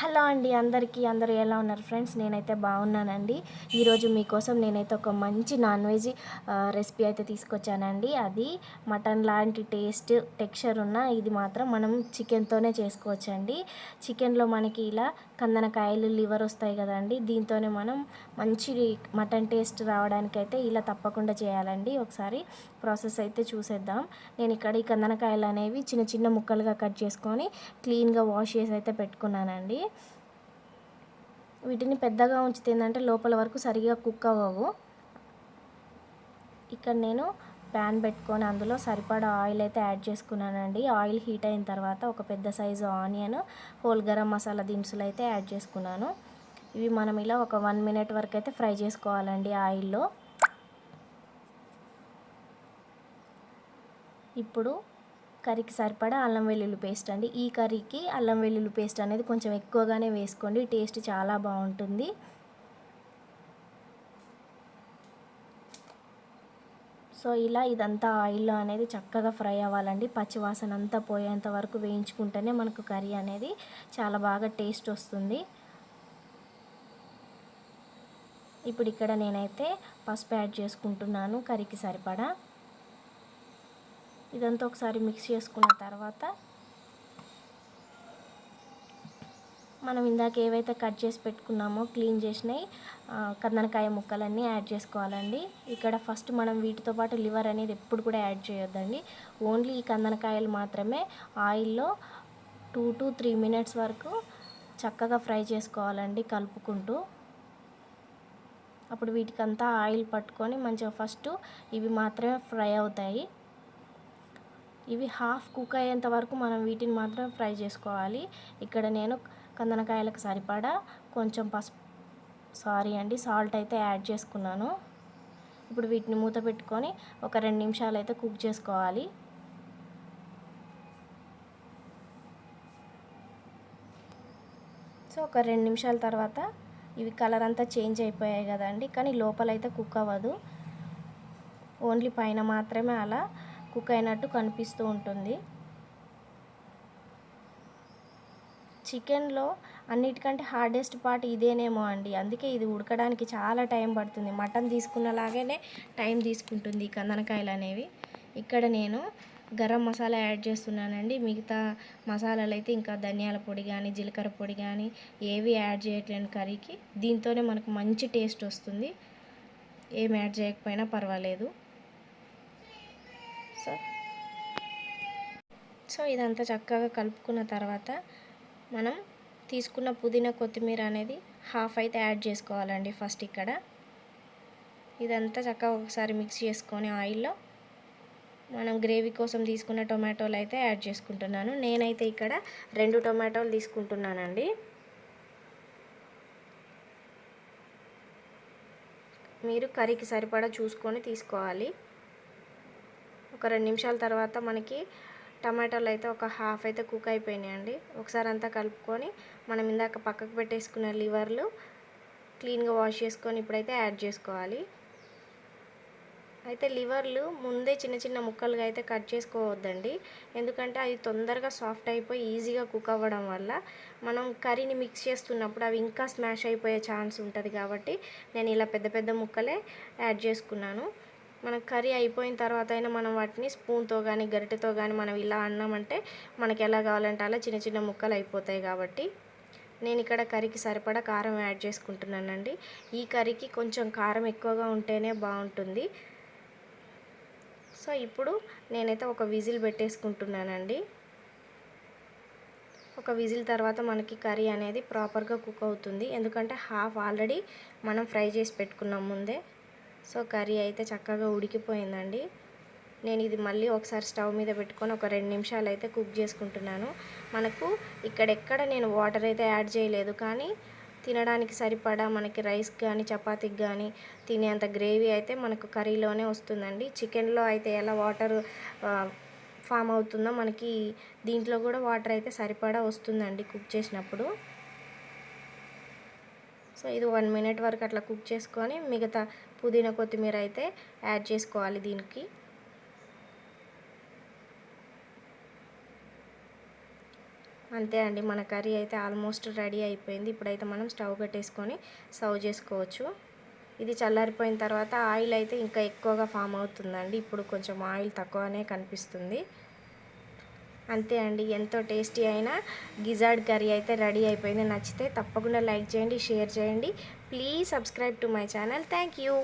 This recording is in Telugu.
హలో అండి అందరికీ అందరూ ఎలా ఉన్నారు ఫ్రెండ్స్? నేనైతే బాగున్నానండి. ఈరోజు మీకోసం నేనైతే ఒక మంచి నాన్ వెజ్ రెసిపీ అయితే తీసుకొచ్చానండి. అది మటన్ లాంటి టేస్ట్ టెక్స్చర్ ఉన్న ఇది మాత్రం మనం చికెన్తోనే చేసుకోవచ్చండి. చికెన్లో మనకి ఇలా కందనకాయలు లివర్ వస్తాయి కదండి. దీంతోనే మనం మంచి మటన్ టేస్ట్ రావడానికైతే ఇలా తప్పకుండా చేయాలండి. ఒకసారి ప్రాసెస్ అయితే చూసేద్దాం. నేను ఇక్కడ ఈ కందనకాయలు అనేవి చిన్న చిన్న ముక్కలుగా కట్ చేసుకొని క్లీన్గా వాష్ చేసి అయితే పెట్టుకున్నానండి. వీటిని పెద్దగా ఉంచితే ఏంటంటే లోపల వరకు సరిగా కుక్ అవ్వవు. ఇక్కడ నేను ప్యాన్ పెట్టుకొని అందులో సరిపడా ఆయిల్ అయితే యాడ్ చేసుకున్నానండి. ఆయిల్ హీట్ అయిన తర్వాత ఒక పెద్ద size onion whole garam masala దినుసులు అయితే యాడ్ చేసుకున్నాను. ఇవి మనం ఇలా ఒక వన్ మినిట్ వరకు అయితే ఫ్రై చేసుకోవాలండి ఆయిల్లో. ఇప్పుడు కర్రీకి సరిపడా అల్లం వెల్లుల్లి పేస్ట్ అండి. ఈ కర్రీకి అల్లం వెల్లుల్లి పేస్ట్ అనేది కొంచెం ఎక్కువగానే వేసుకోండి. టేస్ట్ చాలా బాగుంటుంది. సో ఇలా ఇదంతా ఆయిల్లో అనేది చక్కగా ఫ్రై అవ్వాలండి. పచ్చివాసన అంతా పోయేంత వరకు వేయించుకుంటేనే మనకు కర్రీ అనేది చాలా బాగా టేస్ట్ వస్తుంది. ఇప్పుడు ఇక్కడ నేనైతే పసుపు యాడ్ చేసుకుంటున్నాను కర్రీకి సరిపడా. ఇదంతా ఒకసారి మిక్స్ చేసుకున్న తర్వాత మనం ఇందాక ఏవైతే కట్ చేసి పెట్టుకున్నామో క్లీన్ చేసినవి కందనకాయ ముక్కలన్నీ యాడ్ చేసుకోవాలండి. ఇక్కడ ఫస్ట్ మనం వీటితో పాటు లివర్ అనేది ఎప్పుడు కూడా యాడ్ చేయొద్దండి. ఓన్లీ ఈ కందనకాయలు మాత్రమే ఆయిల్లో టూ టు త్రీ మినిట్స్ వరకు చక్కగా ఫ్రై చేసుకోవాలండి కలుపుకుంటూ. అప్పుడు వీటికంతా ఆయిల్ పట్టుకొని మంచిగా ఫస్ట్ ఇవి మాత్రమే ఫ్రై అవుతాయి. ఇవి హాఫ్ కుక్ అయ్యేంత వరకు మనం వీటిని మాత్రం ఫ్రై చేసుకోవాలి. ఇక్కడ నేను కందనకాయలకు సరిపడా కొంచెం పసుపు సారీ అండి సాల్ట్ అయితే యాడ్ చేసుకున్నాను. ఇప్పుడు వీటిని మూత పెట్టుకొని ఒక రెండు నిమిషాలు అయితే కుక్ చేసుకోవాలి. సో ఒక రెండు నిమిషాల తర్వాత ఇవి కలర్ అంతా చేంజ్ అయిపోయాయి కదండి కానీ లోపలైతే కుక్ అవ్వదు. ఓన్లీ పైన మాత్రమే అలా కుక్ అయినట్టు కనిపిస్తూ ఉంటుంది. చికెన్లో అన్నిటికంటే హార్డెస్ట్ పార్ట్ ఇదేనేమో అండి. అందుకే ఇది ఉడకడానికి చాలా టైం పడుతుంది. మటన్ తీసుకున్నలాగానే టైం తీసుకుంటుంది ఈ కందనకాయలు అనేవి ఇక్కడ నేను గరం మసాలా యాడ్ చేస్తున్నానండి. మిగతా మసాలాలు అయితే ఇంకా ధనియాల పొడి కానీ జీలకర్ర పొడి కానీ ఏవి యాడ్ చేయట్లేను కర్రీకి దీంతోనే మనకు మంచి టేస్ట్ వస్తుంది. ఏం యాడ్ చేయకపోయినా పర్వాలేదు. సో సో ఇదంతా చక్కగా కలుపుకున్న తర్వాత మనం తీసుకున్న పుదీనా కొత్తిమీర అనేది హాఫ్ అయితే యాడ్ చేసుకోవాలండి ఫస్ట్ ఇక్కడ. ఇదంతా చక్కగా ఒకసారి మిక్స్ చేసుకొని ఆయిల్లో మనం గ్రేవీ కోసం తీసుకున్న టొమాటోలు అయితే యాడ్ చేసుకుంటున్నాను. నేనైతే ఇక్కడ రెండు టొమాటోలు తీసుకుంటున్నానండి. మీరు కర్రీకి సరిపడా చూసుకొని తీసుకోవాలి. ఒక రెండు నిమిషాల తర్వాత మనకి టమాటాలు అయితే ఒక హాఫ్ అయితే కుక్ అయిపోయినాయండి. ఒకసారి అంతా కలుపుకొని మనం ఇందాక పక్కకు పెట్టేసుకున్న లివర్లు క్లీన్గా వాష్ చేసుకొని ఇప్పుడైతే యాడ్ చేసుకోవాలి. అయితే లివర్లు ముందే చిన్న చిన్న ముక్కలుగా అయితే కట్ చేసుకోవద్దండి. ఎందుకంటే అవి తొందరగా సాఫ్ట్ అయిపోయి ఈజీగా కుక్ అవ్వడం వల్ల మనం కర్రీని మిక్స్ చేస్తున్నప్పుడు అవి ఇంకా స్మాష్ అయిపోయే ఛాన్స్ ఉంటుంది కాబట్టి నేను ఇలా పెద్ద పెద్ద ముక్కలే యాడ్ చేసుకున్నాను. మన కర్రీ అయిపోయిన తర్వాత అయినా మనం వాటిని స్పూన్తో కానీ గరిటెతో కానీ మనం ఇలా అన్నామంటే మనకి ఎలా కావాలంటే అలా చిన్న చిన్న ముక్కలు అయిపోతాయి కాబట్టి నేను ఇక్కడ కర్రీకి సరిపడా కారం యాడ్ చేసుకుంటున్నానండి. ఈ కర్రీకి కొంచెం కారం ఎక్కువగా ఉంటేనే బాగుంటుంది. సో ఇప్పుడు నేనైతే ఒక విజిల్ పెట్టేసుకుంటున్నానండి. ఒక విజిల్ తర్వాత మనకి కర్రీ అనేది ప్రాపర్గా కుక్ అవుతుంది. ఎందుకంటే హాఫ్ ఆల్రెడీ మనం ఫ్రై చేసి పెట్టుకున్నాం ముందే. సో కర్రీ అయితే చక్కగా ఉడికిపోయిందండి. నేను ఇది మళ్ళీ ఒకసారి స్టవ్ మీద పెట్టుకొని ఒక రెండు నిమిషాలు అయితే కుక్ చేసుకుంటున్నాను. మనకు ఇక్కడెక్కడ నేను వాటర్ అయితే యాడ్ చేయలేదు కానీ తినడానికి సరిపడా మనకి రైస్ కానీ చపాతీకి కానీ తినేంత గ్రేవీ అయితే మనకు కర్రీలోనే వస్తుందండి. చికెన్లో అయితే ఎలా వాటర్ ఫామ్ అవుతుందో మనకి దీంట్లో కూడా వాటర్ అయితే సరిపడా వస్తుందండి కుక్ చేసినప్పుడు. సో ఇది వన్ మినిట్ వరకు అట్లా కుక్ చేసుకొని మిగతా పుదీనా కొత్తిమీర అయితే యాడ్ చేసుకోవాలి దీనికి. అంతే అండి మన కర్రీ అయితే ఆల్మోస్ట్ రెడీ అయిపోయింది. ఇప్పుడైతే మనం స్టవ్ కట్టేసుకొని సర్వ్ చేసుకోవచ్చు. ఇది చల్లారిపోయిన తర్వాత ఆయిల్ అయితే ఇంకా ఎక్కువగా ఫామ్ అవుతుందండి. ఇప్పుడు కొంచెం ఆయిల్ తక్కువనే కనిపిస్తుంది. అంతే అండి. ఎంతో టేస్టీ అయిన గిజార్డ్ కర్రీ అయితే రెడీ అయిపోయింది. నచ్చితే తప్పకుండా లైక్ చేయండి షేర్ చేయండి. Please subscribe to my channel. Thank you.